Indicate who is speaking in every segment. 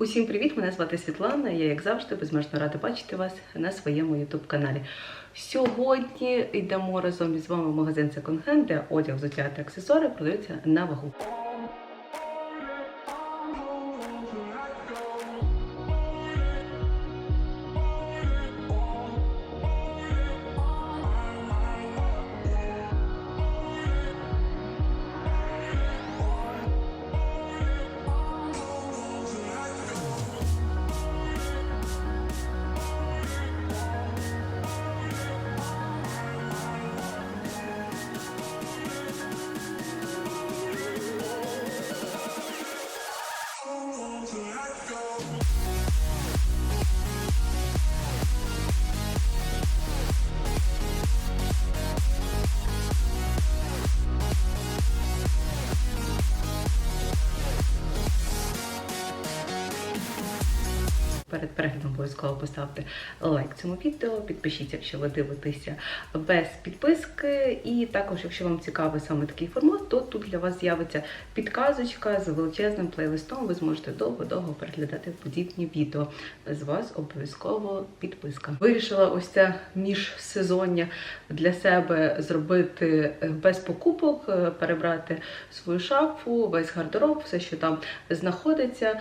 Speaker 1: Усім привіт! Мене звати Світлана. Я, як завжди, безмежно рада бачити вас на своєму ютуб-каналі. Сьогодні йдемо разом із вами в магазин Second Hand, де одяг, взуття та аксесуари продаються на вагу. Переглядом обов'язково поставте лайк цьому відео, підпишіться, якщо ви дивитеся без підписки. І також, якщо вам цікавий саме такий формат, то тут для вас з'явиться підказочка з величезним плейлистом. Ви зможете довго-довго переглядати подібні відео. З вас обов'язково підписка. Вирішила ось це міжсезоння для себе зробити без покупок, е, перебрати свою шафу, весь гардероб, все, що там знаходиться.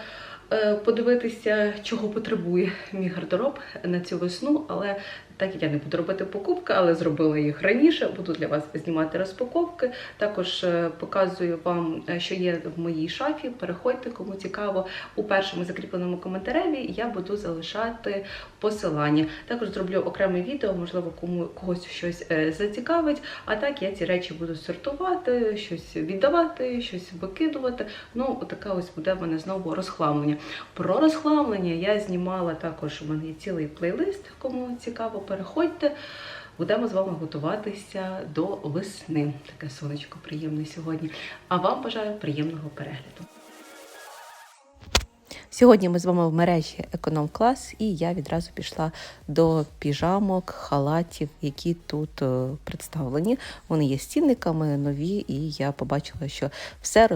Speaker 1: Е, подивитися, чого потребує мій гардероб на цю весну, але так як я не буду робити покупки, але зробила їх раніше. Буду для вас знімати розпаковки. Також е, показую вам, е, що є в моїй шафі. Переходьте, кому цікаво, у першому закріпленому коментареві я буду залишати посилання. Також зроблю окреме відео, можливо, кому когось щось зацікавить. А так я ці речі буду сортувати, щось віддавати, щось викидувати. Ну, таке ось буде в мене знову розхламлення. Про розхламлення я знімала також. У мене є цілий плейлист, кому цікаво, переходьте. Будемо з вами готуватися до весни. Таке сонечко приємне сьогодні. А вам бажаю приємного перегляду. Сьогодні ми з вами в мережі Економ Клас, і я відразу пішла до піжамок, халатів, які тут е, представлені. Вони є з цінниками нові, і я побачила, що все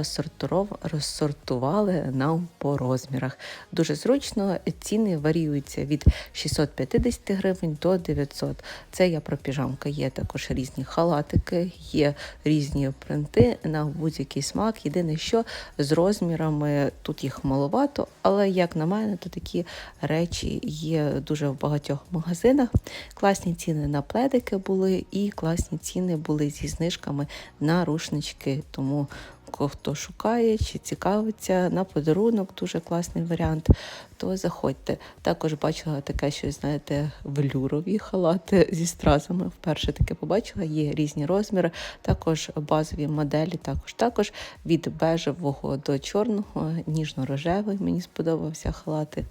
Speaker 1: розсортували нам по розмірах. Дуже зручно, ціни варіюються від 650 гривень до 900. Це я про піжамки. Є також різні халатики, є різні принти на будь-який смак. Єдине, що з розмірами тут їх маловато. Але як на мене, то такі речі є дуже в багатьох магазинах. Класні ціни на пледики були, і класні ціни були зі знижками на рушнички. Тому хто шукає чи цікавиться на подарунок, дуже класний варіант, то заходьте. Також бачила таке, що знаєте, велюрові халати зі стразами. Вперше таке побачила, є різні розміри, також базові моделі, також також від бежевого до чорного, ніжно-рожевий. Мені сподобався халатик,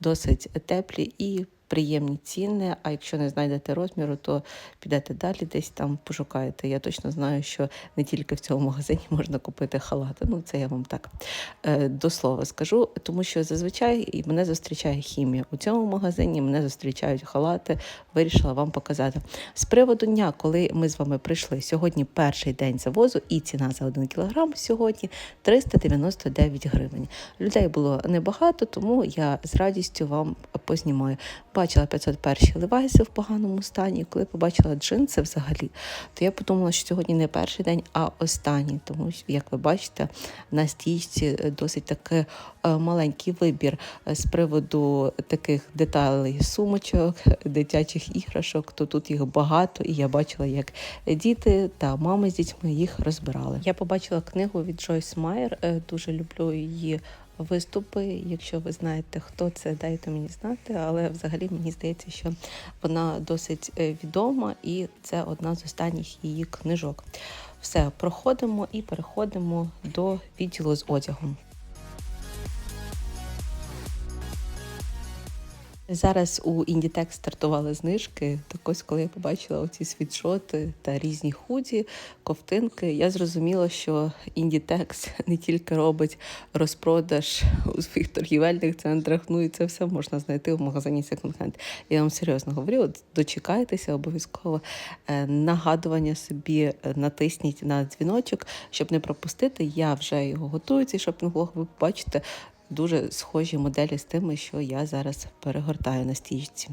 Speaker 1: досить теплі і приємні ціни. А якщо не знайдете розміру, то підете далі, десь там пошукаєте. Я точно знаю, що не тільки в цьому магазині можна купити халати. Ну, це я вам так е, до слова скажу, тому що зазвичай мене зустрічає хімія. У цьому магазині мене зустрічають халати. Вирішила вам показати. З приводу дня, коли ми з вами прийшли, сьогодні перший день завозу, і ціна за один кілограм сьогодні 399 гривень. Людей було небагато, тому я з радістю вам познімаю. Бачила 501 левайси в поганому стані. Коли побачила джинси взагалі, то я подумала, що сьогодні не перший день, а останній. Тому як ви бачите, на стійці досить такий маленький вибір з приводу таких деталей сумочок, дитячих іграшок. То тут їх багато, і я бачила, як діти та мами з дітьми їх розбирали. Я побачила книгу від Джойс Майер. Дуже люблю її виступи. Якщо ви знаєте, хто це, дайте мені знати. Але взагалі мені здається, що вона досить відома, і це одна з останніх її книжок. Все, проходимо і переходимо до відділу з одягом. Зараз у Inditex стартували знижки. Так ось, коли я побачила оці світшоти та різні худі, ковтинки, я зрозуміла, що Inditex не тільки робить розпродаж у своїх торгівельних центрах, ну і це все можна знайти в магазині Second Hand. Я вам серйозно говорю, от дочекайтеся обов'язково е, нагадування собі е, натисніть на дзвіночок, щоб не пропустити. Я вже його готую, цей шопінг-влог, ви побачите дуже схожі моделі з тими, що я зараз перегортаю на стіжці.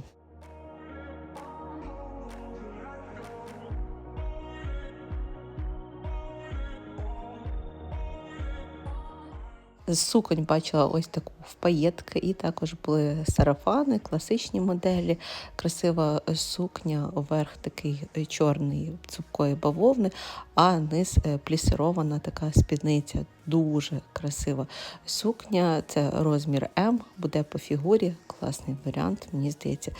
Speaker 1: Суконь бачила ось таку в паєтки, і також були сарафани, класичні моделі, красива сукня, верх такий чорний цупкої бавовни, а низ е, плісирована така спідниця. Дуже красива сукня. Це розмір М, буде по фігурі. Класний варіант, мені здається,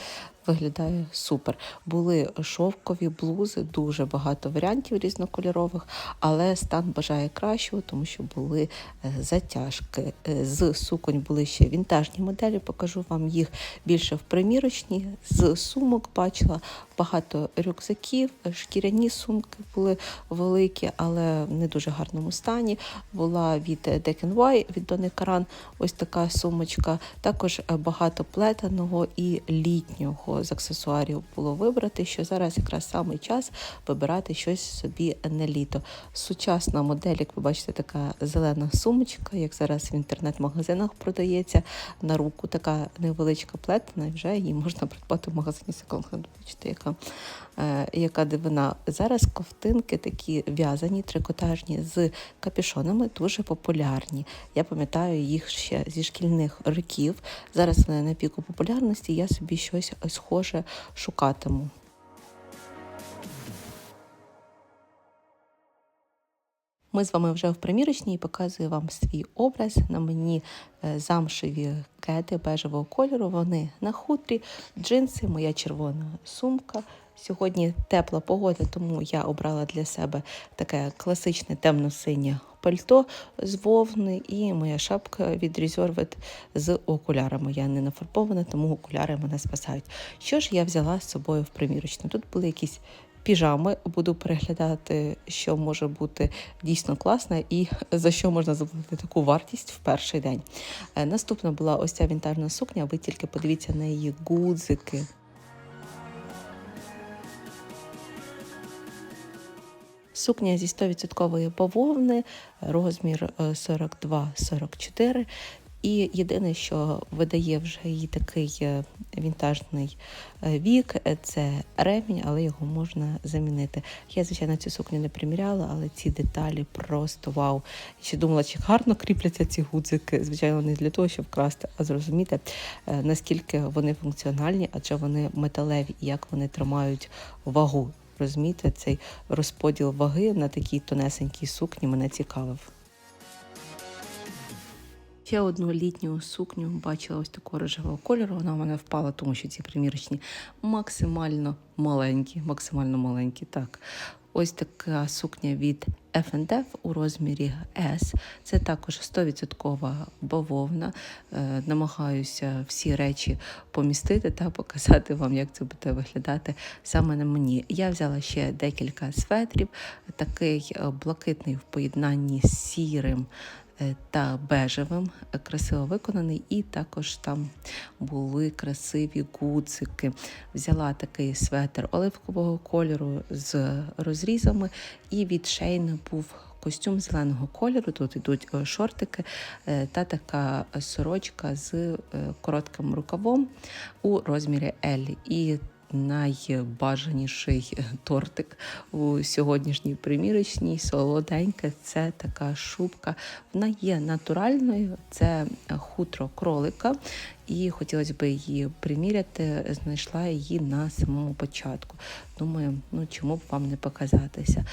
Speaker 1: виглядає супер. Були шовкові блузи, дуже багато варіантів різнокольорових, але стан бажає кращого, тому що були е, затяжки. Е, З суконь ще вінтажні моделі. Покажу вам їх більше в примірочні. З сумок бачила багато рюкзаків, шкіряні сумки були великі, але в не дуже гарному стані. Була від DKNY, від Дони Каран ось така сумочка. Також багато плетеного і літнього з аксесуарів було вибрати, що зараз якраз самий час вибирати щось собі на літо. Сучасна модель, як ви бачите, така зелена сумочка, як зараз в інтернет-магазинах продається на руку. Така невеличка плетена, і вже її можна придбати в магазині Hand. Бачите, яка, е, яка дивина. Зараз ковтинки такі в'язані, трикотажні з капюшонами, дуже популярні. Я пам'ятаю їх ще зі шкільних років. Зараз вони на піку популярності, я собі щось схоже шукатиму. Ми з вами вже в примірочній показую вам свій образ. На мені е, замшеві кети бежевого кольору. Вони на хутрі, джинси, моя червона сумка. Сьогодні тепла погода, тому я обрала для себе таке класичне темно-синє пальто з вовни і моя шапка від Reserved з окулярами. Я не нафарбована, тому окуляри мене спасають. Що ж я взяла з собою в примірочну? Тут були якісь піжами, буду переглядати, що може бути дійсно класне і за що можна заплатити таку вартість в перший день. Е, Наступна була ось ця вінтажна сукня. Ви тільки подивіться на її гудзики. Сукня зі 100% бавовни, розмір е, 42-44. І єдине, що видає вже їй такий е, вінтажний е, вік, е, це ремінь, але його можна замінити. Я, звичайно, цю сукню не приміряла, але ці деталі просто вау. Ще думала, чи гарно кріпляться ці гудзики. Звичайно, не для того, щоб вкрасти, а зрозуміти, наскільки вони функціональні, адже вони металеві і як вони тримають вагу. Розумієте, цей розподіл ваги на такій тонесенькій сукні мене цікавив. Ще одну літню сукню бачила ось такого рожевого кольору. Вона в мене впала, тому що ці примірочні максимально маленькі, максимально маленькі. Так, ось така сукня від F&F у розмірі S. Це також 100% бавовна. Е, намагаюся всі речі помістити та показати вам, як це буде виглядати саме на мені. Я взяла ще декілька светрів, такий е, блакитний в поєднанні з сірим та бежевим, е, красиво виконаний, і також там були красиві гудзики. Взяла такий светр оливкового кольору з розрізами, і від Шейна був костюм зеленого кольору. Тут йдуть е, шортики е, та така сорочка з е, коротким рукавом у розмірі L. І найбажаніший тортик у сьогоднішній примірочній, солоденька. Це така шубка. Вона є натуральною, це хутро кролика. І хотілося б її приміряти, знайшла її на самому початку. Думаю, ну чому б вам не показатися.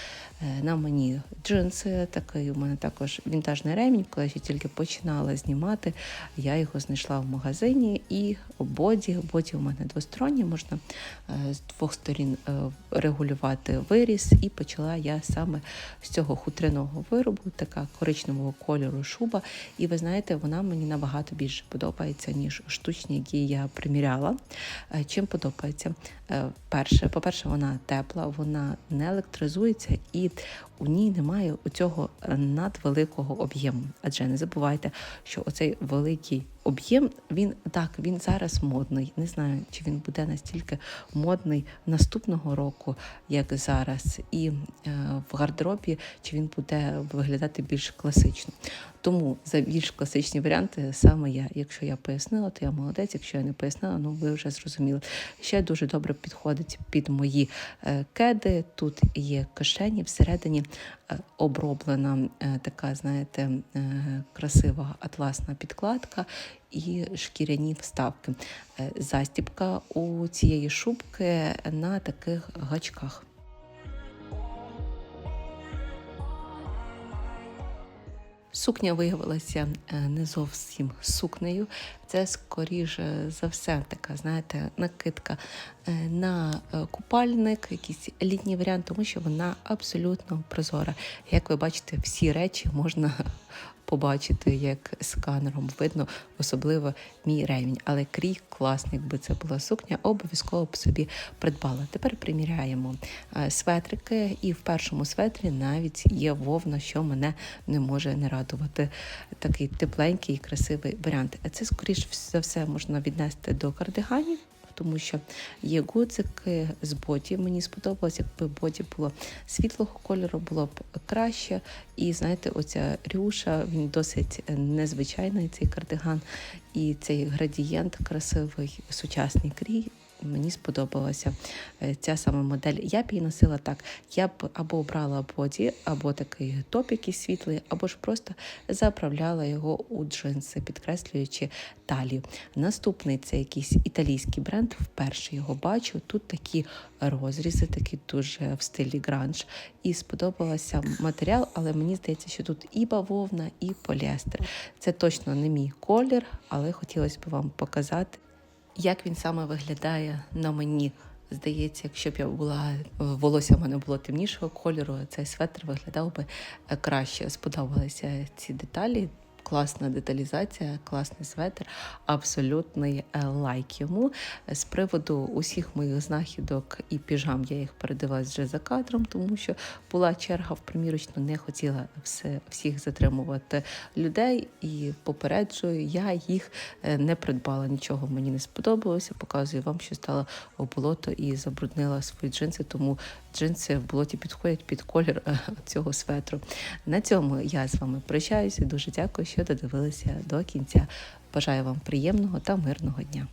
Speaker 1: Е, На мені джинси, такий у мене також вінтажний ремінь, коли я тільки починала знімати, я його знайшла в магазині і боді. Боді у мене двосторонні, можна е, з двох сторін е, регулювати виріс. І почала я саме з цього хутряного виробу, така коричневого кольору шуба. І ви знаєте, вона мені набагато більше подобається, ніж штучні, які я приміряла. Е, Чим подобається? Е, Перше, по-перше, вона тепла, вона не електризується, і у ній немає цього надвеликого об'єму. Адже не забувайте, що оцей великий об'єм він так він зараз модний. Не знаю, чи він буде настільки модний наступного року, як зараз, і е, в гардеробі чи він буде виглядати більш класично. Тому за більш класичні варіанти саме я. Якщо я пояснила, то я молодець. Якщо я не пояснила, ну ви вже зрозуміли. Ще дуже добре підходить під мої е, кеди. Тут є кишені всередині е, оброблена е, така, знаєте, е, красива атласна підкладка і шкіряні вставки. Е, Застібка у цієї шубки на таких гачках. Сукня виявилася е, не зовсім сукнею. Це скоріше за все така, знаєте, накидка е, на е, купальник, якийсь літній варіант, тому що вона абсолютно прозора. Як ви бачите, всі речі можна побачити, як сканером видно, особливо мій ремінь. Але крій класний, якби це була сукня, обов'язково б собі придбала. Тепер приміряємо е, светрики, і в першому светрі навіть є вовна, що мене не може не радувати. Такий тепленький і красивий варіант. Це скоріш за все можна віднести до кардиганів. Тому що є гудзики з боті. Мені сподобалось, якби боді було світлого кольору, було б краще. І знаєте, оця рюша, він досить незвичайний цей кардиган, і цей градієнт красивий, сучасний крій. Мені сподобалася е, ця сама модель. Я б її носила так. Я б або обрала боді, або такий топ якийсь світлий, або ж просто заправляла його у джинси, підкреслюючи талію. Наступний це якийсь італійський бренд. Вперше його бачу. Тут такі розрізи, такі дуже в стилі гранж. І сподобався матеріал, але мені здається, що тут і бавовна, і поліестер. Це точно не мій колір, але хотілося б вам показати. Як він саме виглядає на мені? Здається, якщо б я була волосся в мене було темнішого кольору, цей светр виглядав би е, краще. Сподобалися ці деталі. Класна деталізація, класний светр, абсолютний е, лайк йому. З приводу усіх моїх знахідок і піжам я їх передивилась вже за кадром, тому що була черга в примірочну, не хотіла все, всіх затримувати людей і попереджую, я їх е, не придбала. Нічого мені не сподобалося. Показую вам, що стало в болото і забруднила свої джинси, тому джинси в болоті підходять під колір е, цього светру. На цьому я з вами прощаюся. Дуже дякую, що додивилися до кінця. Бажаю вам приємного та мирного дня.